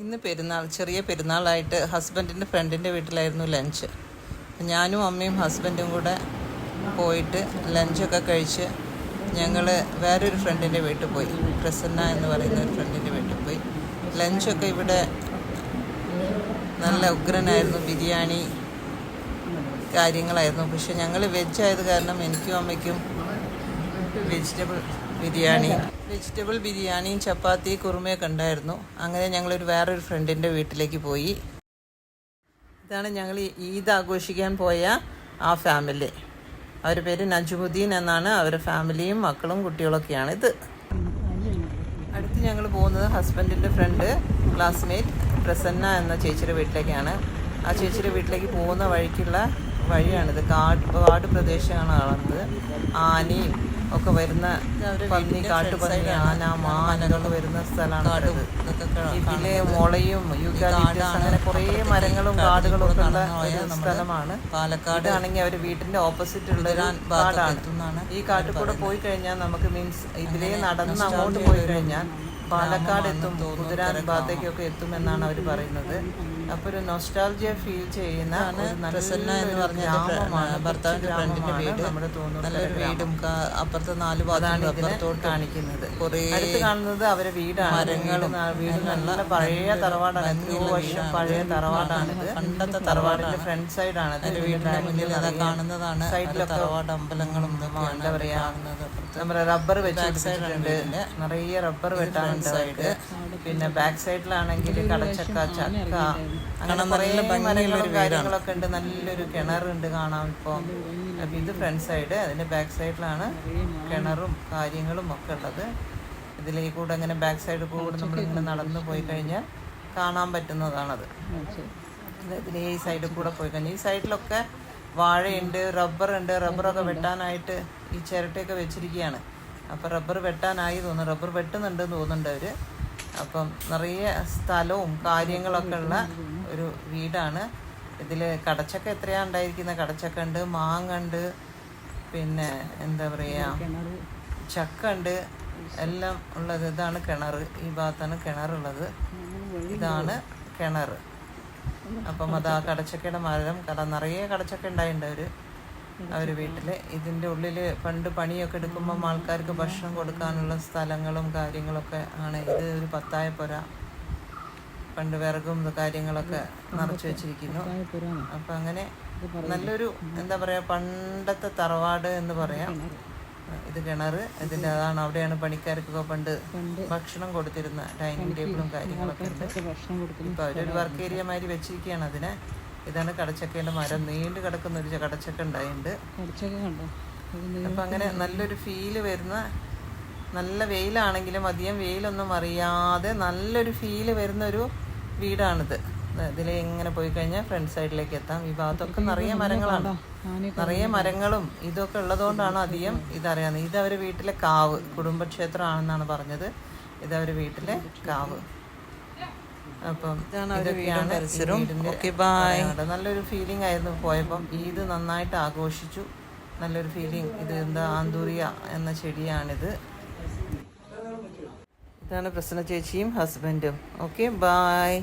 ഇന്ന് പെരുന്നാൾ ചെറിയ പെരുന്നാളായിട്ട് ഹസ്ബൻഡിന്റെ ഫ്രണ്ടിന്റെ വീട്ടിലായിരുന്നു ലഞ്ച്. ഞാനും അമ്മയും ഹസ്ബൻഡും കൂടെ പോയിട്ട് ലഞ്ചൊക്കെ കഴിച്ച് ഞങ്ങൾ വേറൊരു ഫ്രണ്ടിന്റെ വീട്ടിൽ പോയി. പ്രസന്ന എന്ന് പറയുന്ന ഒരു ഫ്രണ്ടിന്റെ വീട്ടിൽ പോയി. ലഞ്ചൊക്കെ ഇവിടെ നല്ല ഉഗ്രനായിരുന്നു ബിരിയാണി കാര്യങ്ങളായിരുന്നു. പക്ഷെ ഞങ്ങൾ വെജ് ആയത് കാരണം എനിക്കും അമ്മയ്ക്കും വെജിറ്റബിൾ ബിരിയാണി. വെജിറ്റബിൾ ബിരിയാണിയും ചപ്പാത്തി കുറുമയൊക്കെ ഉണ്ടായിരുന്നു. അങ്ങനെ ഞങ്ങളൊരു വേറൊരു ഫ്രണ്ടിന്റെ വീട്ടിലേക്ക് പോയി. ഇതാണ് ഞങ്ങൾ ഈദ് ആഘോഷിക്കാൻ പോയ ആ ഫാമിലി. അവരുടെ പേര് നജുമുദ്ദീൻ എന്നാണ്. അവരുടെ ഫാമിലിയും മക്കളും കുട്ടികളൊക്കെയാണ് ഇത്. അടുത്ത് ഞങ്ങൾ പോകുന്നത് ഹസ്ബൻഡിന്റെ ഫ്രണ്ട് ക്ലാസ്മേറ്റ് പ്രസന്ന എന്ന ചേച്ചിയുടെ വീട്ടിലേക്കാണ്. ആ ചേച്ചിയുടെ വീട്ടിലേക്ക് പോകുന്ന വഴിക്കുള്ള വഴിയാണിത് കാട് കാട് പ്രദേശമാണ് കാണുന്നത് ആനയും ഒക്കെ വരുന്ന പന്നി കാട്ടുപന്നി ആന മാനകളൊക്കെ വരുന്ന സ്ഥലമാണ് ഇത്. ഇതിലെ മുളയും യൂക്കാലിറ്റസ് അങ്ങനെ കുറേ മരങ്ങളും കാടുകളും ഒക്കെ ഉള്ള ഒരു സ്ഥലമാണ്. പാലക്കാട് ആണെങ്കിൽ അവർ വീടിന്റെ ഓപ്പോസിറ്റ് ഉള്ള ഒരു കാടാണ്. ഈ കാട്ടിൽ കൂടെ പോയി കഴിഞ്ഞാൽ നമുക്ക് മീൻസ് ഇതിലേ നടന്ന് അങ്ങോട്ട് പോയി കഴിഞ്ഞാൽ പാലക്കാട് എത്തും കുതിരാൻ ഭാഗത്തേക്കൊക്കെ എത്തുമെന്നാണ് അവർ പറയുന്നത്. അപ്പോൾ ഒരു നൊസ്റ്റാൾജിയ ഫീൽ ചെയ്യുന്ന പ്രസന്ന എന്ന് പറഞ്ഞ ഗ്രാമമാണ് ഭർത്താവിന്റെ ഫ്രണ്ടിന്റെ വീട്. നമ്മുടെ നല്ലൊരു വീടും അപ്പുറത്തെ നാല് ഭാഗത്താണ് അപ്പുറത്തോട്ട് കാണിക്കുന്നത്. കുറേ അടുത്ത് കാണുന്നത് അവരെ വീടാണ്. മരങ്ങളും വീട് നല്ല പഴയ തറവാടാണ്. എത്രയോ വർഷം പഴയ തറവാടാണ് പണ്ടത്തെ തറവാടാണ്. ഫ്രണ്ട് സൈഡാണ് വീടിന്റെ മുന്നിൽ അതാ കാണുന്നതാണ്. സൈഡിലെ തറവാട് അമ്പലങ്ങളും എന്താ പറയാ നമ്മുടെ റബ്ബർ വെച്ചിട്ടുണ്ട് നിറയെ റബ്ബർ വെട്ടാനുണ്ട് അവർക്ക് പിന്നെ ബാക്ക് സൈഡിലാണെങ്കിൽ കടച്ചക്ക ചക്ക അങ്ങനെ നല്ല മരങ്ങളും കാര്യങ്ങളൊക്കെ ഉണ്ട്. നല്ലൊരു കിണറുണ്ട് കാണാം ഇപ്പം. അപ്പം ഇത് ഫ്രണ്ട് സൈഡ് അതിന്റെ ബാക്ക് സൈഡിലാണ് കിണറും കാര്യങ്ങളും ഒക്കെ ഉള്ളത്. ഇതിലേക്ക് കൂടെ അങ്ങനെ ബാക്ക് സൈഡ് കൂടെ നമ്മൾ ഇങ്ങനെ നടന്നു പോയി കഴിഞ്ഞാൽ കാണാൻ പറ്റുന്നതാണത്. ഇത് ഇതിലെ ഈ സൈഡിൽ കൂടെ പോയി കഴിഞ്ഞാൽ ഈ സൈഡിലൊക്കെ വാഴയുണ്ട് റബ്ബറുണ്ട് റബ്ബറൊക്കെ വെട്ടാനായിട്ട് ഈ ചിരട്ടയൊക്കെ വെച്ചിരിക്കുകയാണ്. അപ്പം റബ്ബർ വെട്ടാനായി തോന്നുന്നു. റബ്ബർ വെട്ടുന്നുണ്ടെന്ന് തോന്നുന്നുണ്ട് അവർ അപ്പം നിറയെ സ്ഥലവും കാര്യങ്ങളൊക്കെ ഉള്ള ഒരു വീടാണ്. ഇതിൽ കടച്ചക്ക എത്രയാ ഉണ്ടായിരിക്കുന്ന? കടച്ചക്ക ഉണ്ട് മാങ്ങ ഉണ്ട് പിന്നെ എന്താ പറയുക ചക്ക ഉണ്ട്. എല്ലാം ഉള്ളത് ഇതാണ് കിണർ ഈ ഭാഗത്താണ് കിണറുള്ളത്. ഇതാണ് കിണർ അപ്പം അത് ആ കടച്ചക്കയുടെ മരം. കട നിറയെ കടച്ചക്ക ഉണ്ടായിട്ടുണ്ട് അവർ. അവർ വീട്ടിൽ. ഇതിന്റെ ഉള്ളിൽ പണ്ട് പണിയൊക്കെ എടുക്കുമ്പം ആൾക്കാർക്ക് ഭക്ഷണം കൊടുക്കാനുള്ള സ്ഥലങ്ങളും കാര്യങ്ങളൊക്കെ ആണ്. ഇത് ഒരു പത്തായ പുര. പണ്ട് വിറകും കാര്യങ്ങളൊക്കെ നിറച്ചു വെച്ചിരിക്കുന്നു. അപ്പൊ അങ്ങനെ നല്ലൊരു എന്താ പറയാ പണ്ടത്തെ തറവാട് എന്ന് പറയാം. ഇത് കിണർ ഇതിന്റെ അതാണ് അവിടെയാണ് പണിക്കാർക്കൊക്കെ പണ്ട് ഭക്ഷണം കൊടുത്തിരുന്ന ഡൈനിങ് ടേബിളും കാര്യങ്ങളൊക്കെ ഉണ്ട് ഇപ്പൊ അവരൊരു വർക്ക് ഏരിയ മാതിരി വെച്ചിരിക്കുകയാണ് അതിനെ. ഇതാണ് കടച്ചക്കയുടെ മരം. നീണ്ടു കിടക്കുന്ന ഒരു കടച്ചക്ക ഉണ്ടായിട്ടുണ്ട് അപ്പൊ അങ്ങനെ നല്ലൊരു ഫീൽ വരുന്ന നല്ല വെയിലാണെങ്കിലും അധികം വെയിലൊന്നും അറിയാതെ നല്ലൊരു ഫീൽ വരുന്ന ഒരു വീടാണിത്. ഇതിലെ ഇങ്ങനെ പോയി കഴിഞ്ഞാൽ ഫ്രണ്ട് സൈഡിലേക്ക് എത്താം. ഈ ഭാഗത്തൊക്കെ നിറയെ മരങ്ങളാണ്. നിറയെ മരങ്ങളും ഇതൊക്കെ ഉള്ളതുകൊണ്ടാണ് അധികം ഇതറിയാവുന്നത്. ഇത് അവർ വീട്ടിലെ കാവ്. കുടുംബക്ഷേത്രമാണെന്നാണ് പറഞ്ഞത്. ഇത് അവർ വീട്ടിലെ കാവ്. അപ്പം ഇതൊക്കെയാണ്. നല്ലൊരു ഫീലിംഗ് ആയിരുന്നു പോയപ്പം. ഈദ് നന്നായിട്ട് ആഘോഷിച്ചു. നല്ലൊരു ഫീലിംഗ് ഇത് എന്താ ആന്തൂറിയ എന്ന ചെടിയാണിത്. ഇതാണ് പ്രസന്ന ചേച്ചിയും ഹസ്ബൻഡും ഓക്കെ ബായ്